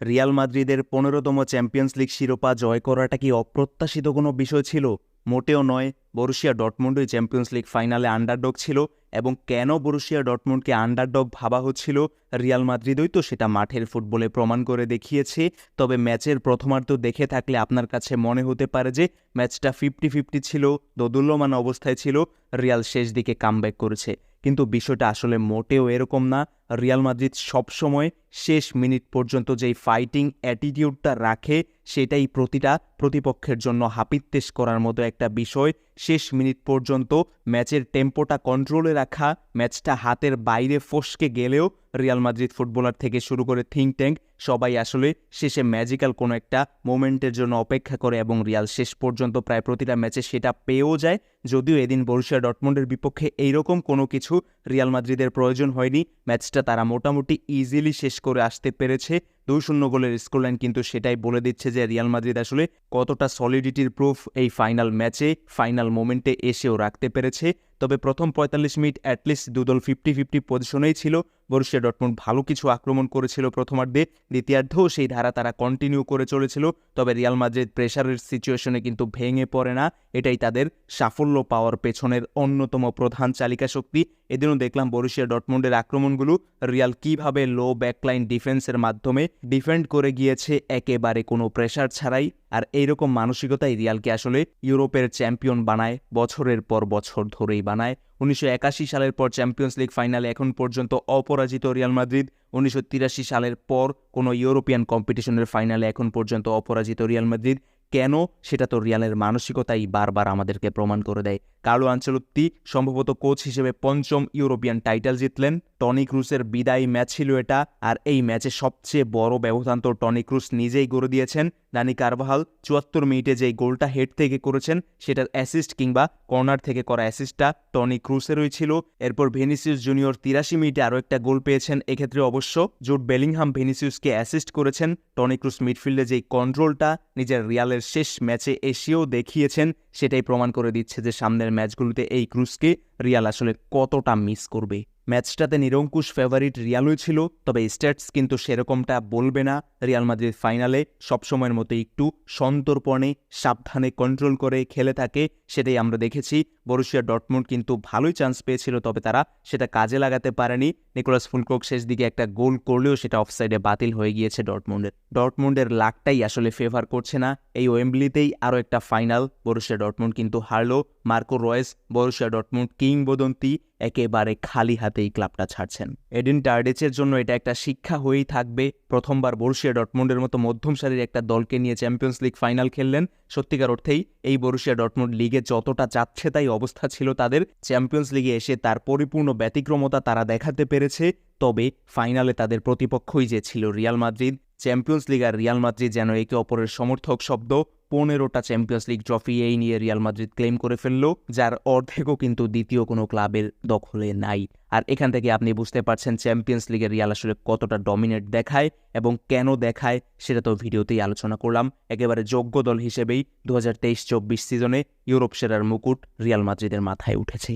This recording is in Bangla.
রিয়াল মাদ্রিদের পনেরোতম চ্যাম্পিয়ন্স লিগ শিরোপা জয় করাটা কি অপ্রত্যাশিত কোনো বিষয় ছিল? মোটেও নয়। বরুশিয়া ডটমুন্ডই চ্যাম্পিয়ন্স লিগ ফাইনালে আন্ডারডগ ছিল এবং কেন বরুশিয়া ডটমুন্ডকে আন্ডারডগ ভাবা হচ্ছিল? রিয়াল মাদ্রিদই তো সেটা মাঠের ফুটবলে প্রমাণ করে দেখিয়েছে। তবে ম্যাচের প্রথমার্ধ দেখে থাকলে আপনার কাছে মনে হতে পারে যে ম্যাচটা ফিফটি ফিফটি ছিল, দোদুল্যমান অবস্থায় ছিল। রিয়াল শেষ দিকে কামব্যাক করেছে। কিন্তু বিষয়টা আসলে মোটেও এরকম না। রিয়াল মাদ্রিদ সবসময় শেষ মিনিট পর্যন্ত যেই ফাইটিং অ্যাটিটিউডটা রাখে, সেটাই প্রতিটা প্রতিপক্ষের জন্য হাপিত্তেশ করার মতো একটা বিষয়। শেষ মিনিট পর্যন্ত ম্যাচের টেম্পোটা কন্ট্রোলে রাখা, ম্যাচটা হাতের বাইরে ফসকে গেলেও রিয়াল মাদ্রিদ ফুটবলার থেকে শুরু করে থিঙ্ক ট্যাঙ্ক সবাই আসলে শেষে ম্যাজিক্যাল কোনো একটা মোমেন্টের জন্য অপেক্ষা করে এবং রিয়াল শেষ পর্যন্ত প্রায় প্রতিটা ম্যাচে সেটা পেয়েও যায়। যদিও এদিন বরুশিয়া ডটমন্ডের বিপক্ষে এইরকম কোনো কিছু রিয়াল মাদ্রিদের প্রয়োজন হয়নি। ম্যাচটা তারা মোটামুটি ইজিলি শেষ করে আসতে পেরেছে। দুই শূন্য গোলের স্কোরলাইন কিন্তু সেটাই বলে দিচ্ছে যে রিয়াল মাদ্রিদ আসলে কতটা সলিডিটির প্রুফ এই ফাইনাল ম্যাচে ফাইনাল মোমেন্টে এসেও রাখতে পেরেছে। তবে প্রথম পঁয়তাল্লিশ মিনিট অ্যাটলিস্ট দুদল ফিফটি ফিফটি পজিশনেই ছিল। বরুশিয়া ডটমন্ড ভালো কিছু আক্রমণ করেছিল প্রথমার্ধে। দ্বিতীয়ার্ধেও সেই ধারা তারা কন্টিনিউ করে চলেছিল। তবে রিয়াল মাদ্রিদ প্রেশারের সিচুয়েশনে কিন্তু ভেঙে পড়ে না। এটাই তাদের সাফল্য পাওয়ার পেছনের অন্যতম প্রধান চালিকা শক্তি। এদিনও দেখলাম বরুশিয়া ডটমন্ডের আক্রমণগুলো। রিয়াল কীভাবে লো ব্যাকলাইন ডিফেন্সের মাধ্যমে ডিফেন্ড করে গিয়েছে একেবারে কোনো প্রেশার ছাড়াই। আর এইরকম মানসিকতাই রিয়ালকে আসলে ইউরোপের চ্যাম্পিয়ন বানায়, বছরের পর বছর ধরেই বানায়। উনিশশো একাশি সালের পর চ্যাম্পিয়ন্স লিগ ফাইনালে এখন পর্যন্ত অপরাজিত রিয়াল মাদ্রিদ। উনিশশো তিরাশি সালের পর কোনো ইউরোপিয়ান কম্পিটিশনের ফাইনালে এখন পর্যন্ত অপরাজিত রিয়াল মাদ্রিদ। কেন সেটা তো রিয়ালের মানসিকতাই বারবার আমাদেরকে প্রমাণ করে দেয়। কার্লো আঞ্চলত্তি সম্ভবত কোচ হিসেবে পঞ্চম ইউরোপিয়ান টাইটেল জিতলেন। টনি ক্রুসের বিদায়ী ম্যাচ ছিল এটা, আর এই ম্যাচে সবচেয়ে বড় ব্যবধান তো টনি ক্রুস নিজেই গড়ে দিয়েছেন। দানি কারবাহাল চুয়াত্তর মিনিটে যেই গোলটা হেড থেকে করেছেন, সেটার অ্যাসিস্ট কিংবা কর্নার থেকে করা অ্যাসিস্টটা টনি ক্রুসেরই ছিল। এরপর ভেনিসিউস জুনিয়র তিরাশি মিনিটে আরও একটা গোল পেয়েছেন, এক্ষেত্রে অবশ্য জুট বেলিংহাম ভেনিসিউসকে অ্যাসিস্ট করেছেন। টনি ক্রুস মিডফিল্ডে যেই কন্ট্রোলটা, নিজের রিয়ালের শেষ ম্যাচে এসেও দেখিয়েছেন, সেটাই প্রমাণ করে দিচ্ছে যে সামনের ম্যাচগুলোতে এই ক্রুজকে রিয়াল আসলে কতটা মিস করবে। ম্যাচটাতে নিরঙ্কুশ ফেভারিট রিয়ালই ছিল, তবে স্ট্যাটস কিন্তু সেরকমটা বলবে না। রিয়াল মাদ্রিদ ফাইনালে সবসময়ের মতো একটু সন্তর্পণে, সাবধানে কন্ট্রোল করে খেলে থাকে, সেটাই আমরা দেখেছি। বরুশিয়া ডটমুন্ড কিন্তু ভালোই চান্স পেয়েছিল, তবে তারা সেটা কাজে লাগাতে পারেনি। নিকোলাস ফুলকক শেষ দিকে একটা গোল করলেও সেটা অফসাইডে বাতিল হয়ে গিয়েছে ডটমুন্ডের ডটমুন্ডের লাকটাই আসলে ফেভার করছে না। এই ওয়েম্বলিতেই আরও একটা ফাইনাল বরুশিয়া ডটমুন্ড কিন্তু হারলো। মার্কো রয়েস বরুশিয়া ডটমুন্ড কিংবদন্তি একেবারে খালি হাতেই ক্লাবটা ছাড়ছেন। এডিন টার্ডেচের জন্য এটা একটা শিক্ষা হয়েই থাকবে। প্রথমবার বরুশিয়া ডটমুন্ডের মতো মধ্যম সারির একটা দলকে নিয়ে চ্যাম্পিয়ন্স লিগ ফাইনাল খেললেন। সত্যিকার অর্থেই এই বরুশিয়া ডটমুন্ড লিগে যতটা যাচ্ছে তাই অবস্থা ছিল তাদের। চ্যাম্পিয়ন্স লিগে এসে তার পরিপূর্ণ ব্যতিক্রমতা তারা দেখাতে পেরেছে। তবে ফাইনালে তাদের প্রতিপক্ষই যে ছিল রিয়াল মাদ্রিদ। চ্যাম্পিয়ন্স লিগ আর রিয়াল মাদ্রিদ যেন একে অপরের সমর্থক শব্দ। পনেরোটা চ্যাম্পিয়ন্স লিগ ট্রফি এই নিয়ে রিয়াল মাদ্রিদ ক্লেম করে ফেলল, যার অর্ধেকও কিন্তু দ্বিতীয় কোনো ক্লাবের দখলে নাই। আর এখান থেকে আপনি বুঝতে পারছেন চ্যাম্পিয়ন্স লিগের রিয়াল আসলে কতটা ডমিনেট দেখায় এবং কেন দেখায়, সেটা তো ভিডিওতেই আলোচনা করলাম। একেবারে যোগ্য দল হিসেবেই দু হাজার তেইশ চব্বিশ সিজনে ইউরোপ সেরার মুকুট রিয়াল মাদ্রিদের মাথায় উঠেছে।